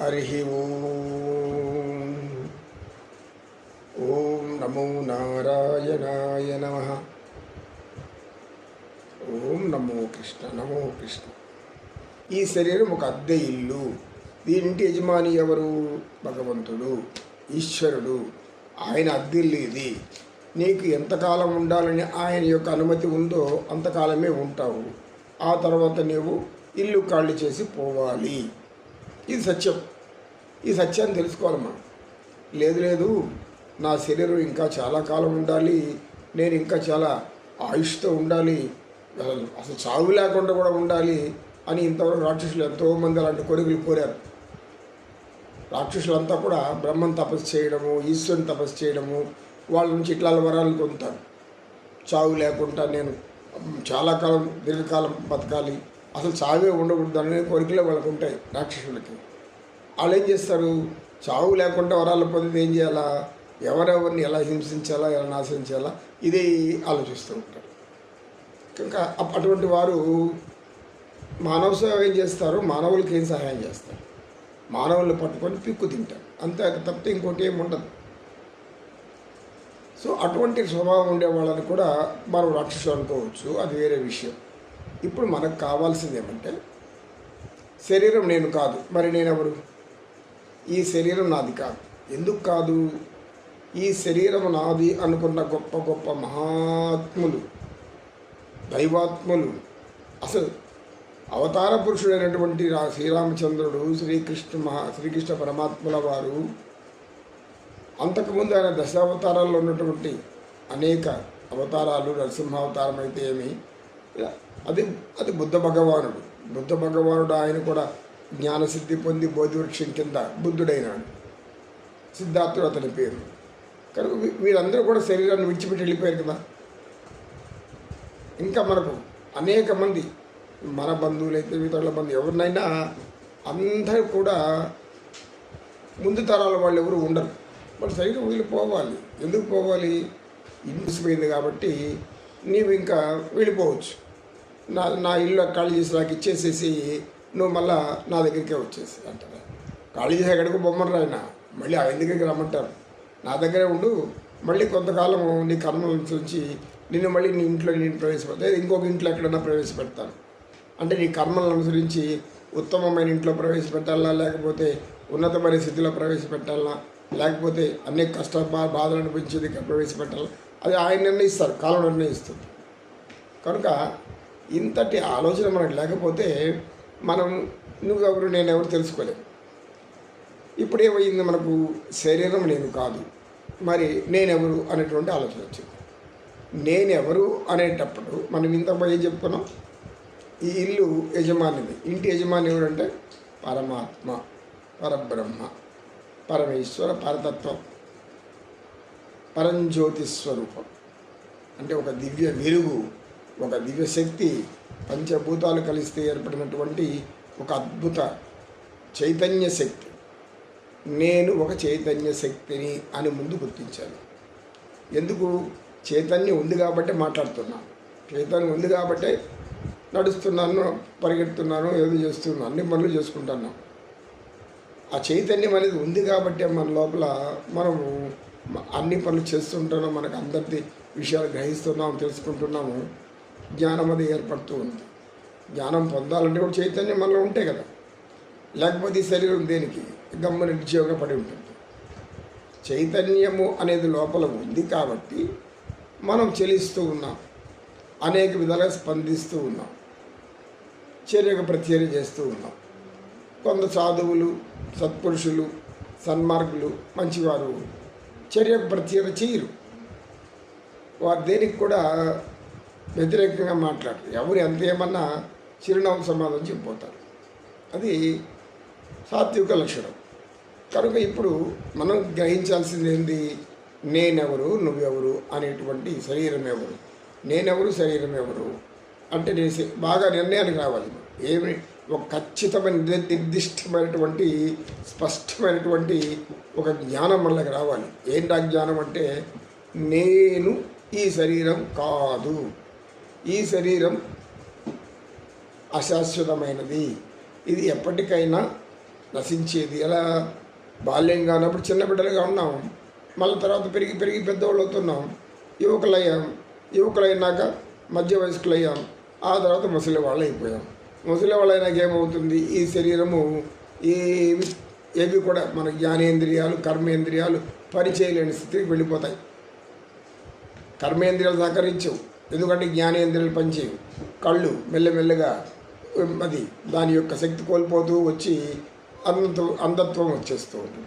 హరి ఓం ఓం నమో నారాయణాయ నమ ఓం నమో కృష్ణ నమో కృష్ణ ఈ శరీరం ఒక అద్దె ఇల్లు. దీనింటి యజమాని ఎవరు? భగవంతుడు ఈశ్వరుడు. ఆయన అద్దెల్లు ఇది. నీకు ఎంతకాలం ఉండాలని ఆయన యొక్క అనుమతి ఉందో అంతకాలమే ఉంటావు. ఆ తర్వాత నీవు ఇల్లు ఖాళీ చేసి పోవాలి. ఇది సత్యం. ఈ సత్యాన్ని తెలుసుకోవాలమ్మా లేదు లేదు నా శరీరం ఇంకా చాలా కాలం ఉండాలి నేను ఇంకా చాలా ఆయుష్తో ఉండాలి అసలు అసలు చావు లేకుండా కూడా ఉండాలి అని ఇంతవరకు రాక్షసులు ఎంతోమంది అలాంటి కోరికలు కోరారు. రాక్షసులంతా కూడా బ్రహ్మం తపస్సు చేయడము ఈశ్వరుని తపస్సు చేయడము వాళ్ళ నుంచి ఇట్లా వరాలు పొందుతారు. చావు లేకుండా నేను చాలా కాలం దీర్ఘకాలం బతకాలి. అసలు చావే ఉండకూడదు అనే కోరికలే వాళ్ళకు ఉంటాయి రాక్షసులకి. వాళ్ళు ఏం చేస్తారు? చావు లేకుండా వరాలు పొందితే ఏం చేయాలా? ఎవరెవరిని ఎలా హింసించాలా? ఎలా నాశించాలా ఇదే ఆలోచిస్తూ ఉంటారు. కనుక అటువంటి వారు మానవ సేవ ఏం చేస్తారు? మానవులకి ఏం సహాయం చేస్తారు? మానవుల్ని పట్టుకొని పిక్కు తింటారు. అంతే తప్పితే ఇంకోటి ఏమి ఉండదు. సో అటువంటి స్వభావం ఉండే వాళ్ళని కూడా మనం రాక్షసు అనుకోవచ్చు. అది వేరే విషయం. ఇప్పుడు మనకు కావాల్సింది ఏమంటే శరీరం నేను కాదు. మరి నేనెవరు? ఈ శరీరం నాది కాదు. ఎందుకు కాదు? ఈ శరీరం నాది అనుకున్న గొప్ప గొప్ప మహాత్ములు దైవాత్ములు. అసలు అవతార పురుషుడైనటువంటి రా శ్రీరామచంద్రుడు శ్రీకృష్ణ మహా శ్రీకృష్ణ పరమాత్ముల వారు అంతకుముందు ఆయన దశావతారాల్లో ఉన్నటువంటి అనేక అవతారాలు నరసింహావతారం అయితే ఏమి? అది అది బుద్ధ భగవానుడు. బుద్ధ భగవానుడు ఆయన కూడా జ్ఞానసిద్ధి పొంది బోధివృక్షం కింద బుద్ధుడైనాడు. సిద్ధార్థుడు అతని పేరు. కనుక వీరందరూ వీళ్ళందరూ కూడా శరీరాన్ని విడిచిపెట్టి వెళ్ళిపోయారు కదా. ఇంకా మనకు అనేక మంది మన బంధువులైతే ఇతరుల మంది ఎవరినైనా అందరూ కూడా ముందు తరాల వాళ్ళు ఎవరు ఉండరు. వాళ్ళు శరీరం వీళ్ళు పోవాలి. ఎందుకు పోవాలి? ఇంటిసిపోయింది కాబట్టి నీవు ఇంకా వెళ్ళిపోవచ్చు. నా నా ఇల్లు ఖాళీ చేసి నాకు ఇచ్చేసేసి నువ్వు మళ్ళా నా దగ్గరికే వచ్చేసి అంటారు. ఖాళీ చేసి ఎక్కడికి బొమ్మను రాయన మళ్ళీ ఆయన దగ్గరికి రమ్మంటారు? నా దగ్గరే ఉండు. మళ్ళీ కొంతకాలం నీ కర్మల నుంచి నిన్ను మళ్ళీ నీ ఇంట్లో నేను ప్రవేశపెడతా. ఇంకొక ఇంట్లో ఎక్కడైనా ప్రవేశపెడతాను. అంటే నీ కర్మలను అనుసరించి ఉత్తమమైన ఇంట్లో ప్రవేశపెట్టాలా లేకపోతే ఉన్నతమైన స్థితిలో ప్రవేశపెట్టాలా లేకపోతే అన్ని కష్ట బాధలు అనిపించేది ప్రవేశపెట్టాలా అది ఆయన నిర్ణయిస్తారు. కాలం నిర్ణయిస్తుంది. కనుక ఇంతటి ఆలోచన మనకు లేకపోతే మనం నువ్వెవరు నేనెవరు తెలుసుకోలేము ఇప్పుడు ఏమైంది మనకు? శరీరం నేను కాదు. మరి నేనెవరు అనేటువంటి ఆలోచన వచ్చింది. నేనెవరు అనేటప్పుడు మనం ఇంతకు ఏం చెప్పుకున్నాం? ఈ ఇల్లు యజమానిది. ఇంటి యజమాని ఎవరంటే? పరమాత్మ పరబ్రహ్మ పరమేశ్వర పరతత్వం పరంజ్యోతి స్వరూపం. అంటే ఒక దివ్య వెలుగు ఒక దివ్య శక్తి పంచభూతాలు కలిస్తే ఏర్పడినటువంటి ఒక అద్భుత చైతన్య శక్తి. నేను ఒక చైతన్య శక్తిని అని ముందు గుర్తించాను. ఎందుకు? చైతన్యం ఉంది కాబట్టే మాట్లాడుతున్నాను. చైతన్యం ఉంది కాబట్టే నడుస్తున్నాను పరిగెడుతున్నాను ఏదో చేస్తున్నాను అన్ని పనులు చేసుకుంటున్నాను ఆ చైతన్యం అనేది ఉంది కాబట్టి మన లోపల మనము అన్ని పనులు చేస్తుంటున్నాం మనకు అందరిది విషయాలు గ్రహిస్తున్నాము తెలుసుకుంటున్నాము. జ్ఞానం అది ఏర్పడుతూ ఉంది. జ్ఞానం పొందాలంటే కూడా చైతన్యం మనలో ఉంటే కదా. లేకపోతే ఈ శరీరం దేనికి? గమ్మున నిత్యోగ పడి ఉంటుంది. చైతన్యము అనేది లోపల ఉంది కాబట్టి మనం చెలిస్తూ ఉన్నాం. అనేక విధాలుగా స్పందిస్తూ ఉన్నాం. చర్యకు ప్రత్యర్య చేస్తూ ఉన్నాం. కొంత సాధువులు సత్పురుషులు సన్మార్గులు మంచివారు చర్యకు ప్రత్యేక చేయరు. వారు దేనికి కూడా వ్యతిరేకంగా మాట్లాడరు ఎవరు ఎంత ఏమన్నా చిరునవ్వు సమాధానం చెప్పిపోతారు. అది సాత్విక లక్షణం. కనుక ఇప్పుడు మనం గ్రహించాల్సింది ఏంది నేనెవరు? నువ్వెవరు? అనేటువంటి శరీరం ఎవరు? నేనెవరు? శరీరం ఎవరు? అంటే నేను బాగా నిర్ణయానికి రావాలి. ఏమి ఒక ఖచ్చితమైన నిర్దిష్టమైనటువంటి స్పష్టమైనటువంటి ఒక జ్ఞానం మనకి రావాలి. ఏంటి ఆ జ్ఞానం అంటే నేను ఈ శరీరం కాదు. ఈ శరీరం అశాశ్వతమైనది. ఇది ఎప్పటికైనా నశించేది. ఎలా బాల్యం కానప్పుడు చిన్న బిడ్డలుగా ఉన్నాం. మళ్ళీ తర్వాత పెరిగి పెరిగి పెద్దవాళ్ళు అవుతున్నాం. యువకులయ్యాం. యువకులైనాక మధ్య వయస్కులయ్యాం. ఆ తర్వాత ముసలి వాళ్ళు అయిపోయాం. ముసలి వాళ్ళు అయినాక ఏమవుతుంది? ఈ శరీరము ఏవి ఏవి కూడా మన జ్ఞానేంద్రియాలు కర్మేంద్రియాలు పనిచేయలేని స్థితికి వెళ్ళిపోతాయి. కర్మేంద్రియాలు సహకరించవు. ఎందుకంటే జ్ఞానేంద్రియాలు పనిచేయవు. కళ్ళు మెల్లమెల్లగా అది దాని యొక్క శక్తి కోల్పోతూ వచ్చి అంధత్వం అంధత్వం వచ్చేస్తూ ఉంటుంది.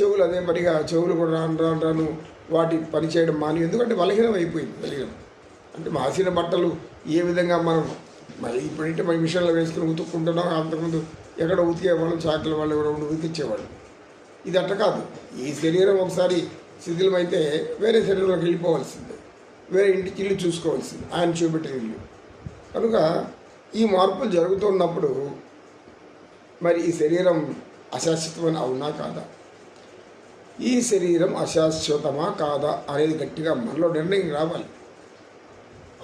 చెవులు అదే మరిగా చెవులు కూడా రాను రాను రాను వాటి పనిచేయడం మాని ఎందుకంటే బలహీనం అయిపోయింది బలహీనం. అంటే మాసిన బట్టలు ఏ విధంగా మనం మరి ఇప్పుడంటే మన మిషన్లో వేసుకుని ఉతుక్కుంటున్నాం అంతకుముందు ఎక్కడ ఉతికేవాళ్ళం చాకల వాళ్ళు ఎవరో ఉండి ఉతికిచ్చేవాళ్ళు. ఇది అట్ట కాదు. ఈ శరీరం ఒకసారి శిథిలమైతే వేరే శరీరంలోకి వెళ్ళిపోవాల్సిందే. వేరే ఇంటికి ఇల్లు చూసుకోవాల్సింది. ఆయన చూపెట్టిన ఇల్లు. కనుక ఈ మార్పులు జరుగుతున్నప్పుడు మరి ఈ శరీరం అశాశ్వతమైన అవునా కాదా? ఈ శరీరం అశాశ్వతమా కాదా అనేది గట్టిగా మనలో నిర్ణయం రావాలి.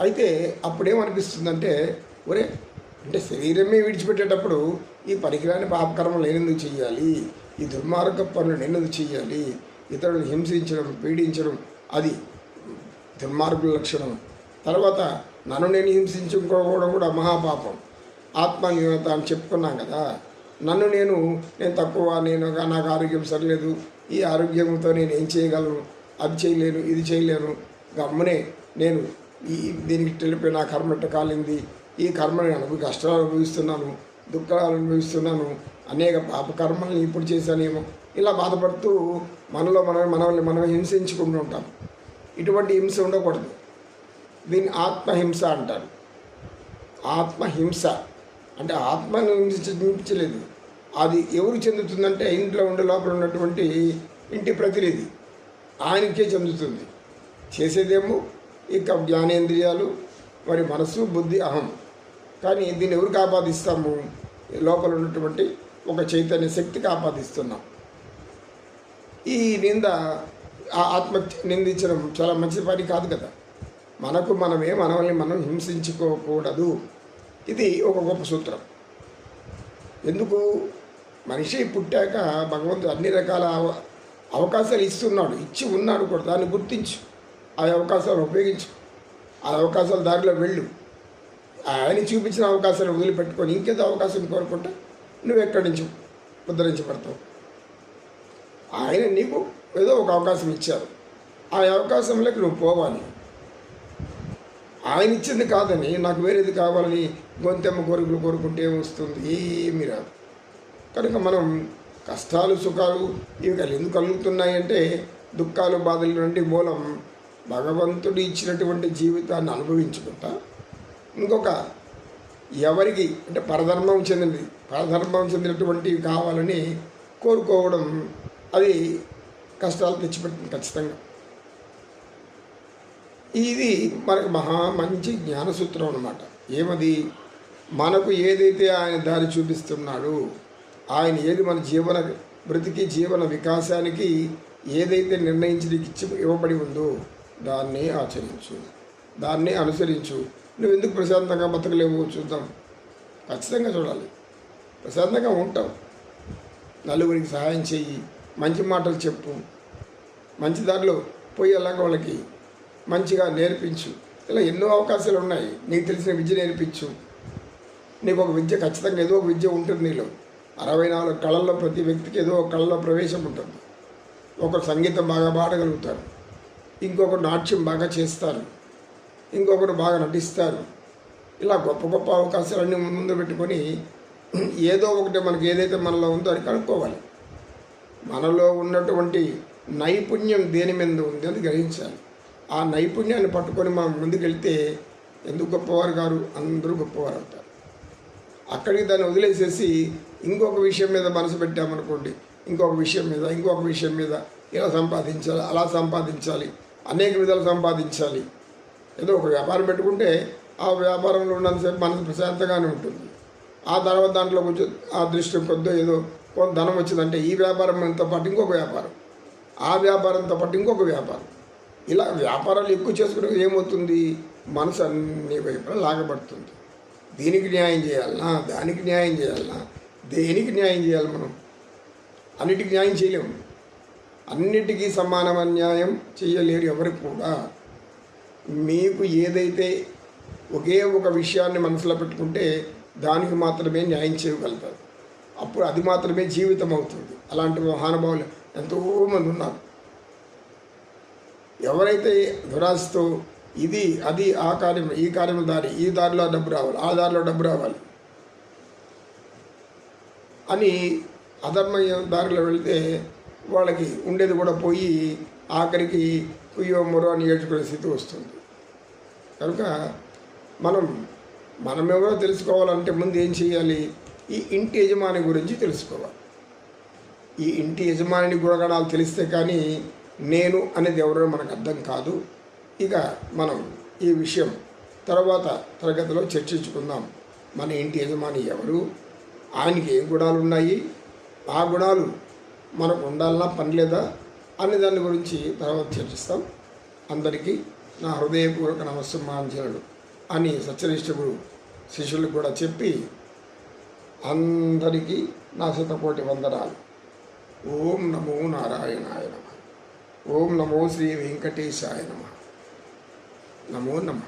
అయితే అప్పుడేమనిపిస్తుందంటే ఒరే అంటే శరీరమే విడిచిపెట్టేటప్పుడు ఈ పరికరాన్ని పాపకర్మలు నేనెందుకు చేయాలి ఈ దుర్మార్గ పనులు నేనెందుకు చేయాలి ఇతరులను హింసించడం పీడించడం అది దుర్మార్గుల లక్షణం. తర్వాత నన్ను నేను హింసించుకోవడం కూడా మహాపాపం. ఆత్మన్యూనత అని చెప్పుకున్నాం కదా. నన్ను నేను నేను తక్కువ నేను నాకు ఆరోగ్యం సరిలేదు ఈ ఆరోగ్యంతో నేను ఏం చేయగలను? అది చేయలేను ఇది చేయలేను. గమ్మునే నేను ఈ దీనికి తెలిపి నా కర్మ కాలింది? ఈ కర్మని అనుభవి కష్టాలు అనుభవిస్తున్నాను దుఃఖాలు అనుభవిస్తున్నాను అనేక పాపకర్మల్ని ఇప్పుడు చేశానేమో. ఇలా బాధపడుతూ మనలో మనం మనల్ని మనం హింసించుకుంటూ ఉంటాం. ఇటువంటి హింస ఉండకూడదు. దీన్ని ఆత్మహింస అంటారు. ఆత్మహింస. అంటే ఆత్మను హింసించలేదు అది ఎవరు చెందుతుందంటే ఇంట్లో ఉండే లోపల ఉన్నటువంటి ఇంటి ప్రతినిధి. ఆయనకే చెందుతుంది. చేసేదేమో ఇక జ్ఞానేంద్రియాలు మరి మనసు బుద్ధి అహం. కానీ దీన్ని ఎవరికి ఆపాదిస్తాము లోపల ఉన్నటువంటి ఒక చైతన్య శక్తికి ఆపాదిస్తున్నాం ఈ నింద ఆ నిందించడం చాలా మంచి పని కాదు కదా. మనకు మనమే మనల్ని మనం హింసించుకోకూడదు. ఇది ఒక గొప్ప సూత్రం. ఎందుకు? మనిషి పుట్టాక భగవంతుడు అన్ని రకాల అవ- అవకాశాలు ఇస్తున్నాడు ఇచ్చి ఉన్నాడు కూడా దాన్ని గుర్తించు. ఆ అవకాశాలను ఉపయోగించు. ఆ అవకాశాల దారిలో వెళ్ళు. ఆయన చూపించిన అవకాశాలు వదిలిపెట్టుకొని ఇంకేదో అవకాశం కోరుకుంటే నువ్వు ఎక్కడి నుంచి ముద్రించబడతావు ఆయన నీకు ఏదో ఒక అవకాశం ఇచ్చారు. ఆ అవకాశంలోకి నువ్వు పోవాలి. ఆయన ఇచ్చింది కాదని నాకు వేరేది కావాలని గొంతెమ్మ కోరికలు కోరుకుంటే వస్తుంది ఏమీ రాదు. కనుక మనం కష్టాలు సుఖాలు ఇవి కలి- ఎందుకు కలుగుతున్నాయి అంటే దుఃఖాలు బాధల నుండి మూలం భగవంతుడు ఇచ్చినటువంటి జీవితాన్ని అనుభవించుకుంటా. ఇంకొక ఎవరికి అంటే పరధర్మం చెందినది పరధర్మం చెందినటువంటివి కావాలని కోరుకోవడం అది కష్టాలు తెచ్చిపెడుతుంది ఖచ్చితంగా. ఇది మనకు మహా మంచి జ్ఞానసూత్రం అనమాట ఏమది? మనకు ఏదైతే ఆయన దారి చూపిస్తున్నాడో ఆయన ఏది మన జీవన బ్రతికి జీవన వికాసానికి ఏదైతే నిర్ణయించి ఇచ్చి ఇవ్వబడి ఉందో దాన్నే ఆచరించు. దాన్నే అనుసరించు. నువ్వు ఎందుకు ప్రశాంతంగా బతకలేవు చూద్దాం. ఖచ్చితంగా చూడాలి. ప్రశాంతంగా ఉంటావు. నలుగురికి సహాయం చెయ్యి. మంచి మాటలు చెప్పు. మంచి దారిలో పోయేలాగా వాళ్ళకి మంచిగా నేర్పించు. ఇలా ఎన్నో అవకాశాలు ఉన్నాయి. నీకు తెలిసిన విద్య నేర్పించు. నీకు ఒక విద్య ఖచ్చితంగా ఏదో ఒక విద్య ఉంటుంది నీలో. అరవై నాలుగు కళల్లో ప్రతి వ్యక్తికి ఏదో ఒక కళలో ప్రవేశం ఉంటుంది. ఒకరు సంగీతం బాగా పాడగలుగుతారు. ఇంకొకరు నాట్యం బాగా చేస్తారు. ఇంకొకరు బాగా నటిస్తారు. ఇలా గొప్ప గొప్ప అవకాశాలన్నీ ముందు పెట్టుకొని ఏదో ఒకటి మనకి ఏదైతే మనలో ఉందో అది కనుక్కోవాలి. మనలో ఉన్నటువంటి నైపుణ్యం దేని మీద ఉంది అని గ్రహించాలి. ఆ నైపుణ్యాన్ని పట్టుకొని మనం ముందుకెళ్తే ఎందుకు గొప్పవారు గారు? అందరూ గొప్పవారు అవుతారు. అక్కడికి దాన్ని వదిలేసేసి ఇంకొక విషయం మీద మనసు పెట్టామనుకోండి ఇంకొక విషయం మీద ఇంకొక విషయం మీద ఇలా సంపాదించాలి అలా సంపాదించాలి అనేక విధాలు సంపాదించాలి. ఏదో ఒక వ్యాపారం పెట్టుకుంటే ఆ వ్యాపారంలో ఉన్నంతసేపు మనసు ప్రశాంతంగానే ఉంటుంది. ఆ తర్వాత దాంట్లో కొంచెం ఆ దృష్టి కొద్దో ఏదో కొంత ధనం వచ్చిందంటే ఈ వ్యాపారంతో పాటు ఇంకొక వ్యాపారం ఆ వ్యాపారంతో పాటు ఇంకొక వ్యాపారం. ఇలా వ్యాపారాలు ఎక్కువ చేసుకునే ఏమవుతుంది? మనసు అన్ని వైపులా లాగబడుతుంది. దీనికి న్యాయం చేయాలనా? దానికి న్యాయం చేయాలనా? దేనికి న్యాయం చేయాలి మనం? అన్నిటికీ న్యాయం చేయలేము. అన్నిటికీ సమానమైన న్యాయం చేయలేరు ఎవరికి కూడా. మీకు ఏదైతే ఒకే ఒక విషయాన్ని మనసులో పెట్టుకుంటే దానికి మాత్రమే న్యాయం చేయగలుగుతారు. అప్పుడు అది మాత్రమే జీవితం అవుతుంది అలాంటి మహానుభావులు ఎంతోమంది ఉన్నారు. ఎవరైతే దురాశతో ఇది అది ఆ కార్యం ఈ కార్యం దారి ఈ దారిలో డబ్బు రావాలి ఆ దారిలో డబ్బు రావాలి అని అధర్మ దారిలో వెళ్తే వాళ్ళకి ఉండేది కూడా పోయి ఆఖరికి కుయ్యో మొరో అని ఏడ్చుకునే స్థితి వస్తుంది. కనుక మనం మనమెవరో తెలుసుకోవాలంటే ముందు ఏం చేయాలి? ఈ ఇంటి యజమాని గురించి తెలుసుకోవాలి. ఈ ఇంటి యజమానిని గుణగణాలు తెలిస్తే కానీ నేను అనేది ఎవరో మనకు అర్థం కాదు. ఇక మనం ఈ విషయం తర్వాత తరగతిలో చర్చించుకుందాం. మన ఇంటి యజమాని ఎవరు? ఆయనకి ఏం గుణాలు ఉన్నాయి? ఆ గుణాలు మనకు ఉండాలన్నా పని లేదా అనే దాని గురించి తర్వాత చర్చిస్తాం. అందరికీ నా హృదయపూర్వక నమస్సమాంజనుడు అని సత్యనిష్ఠుడు శిష్యులకు కూడా చెప్పి అందరికీ నా శతకోటి వందనాలు. ఓం నమో నారాయణాయ నమ. ఓం నమో శ్రీ వెంకటేశాయ నమ. నమో నమ.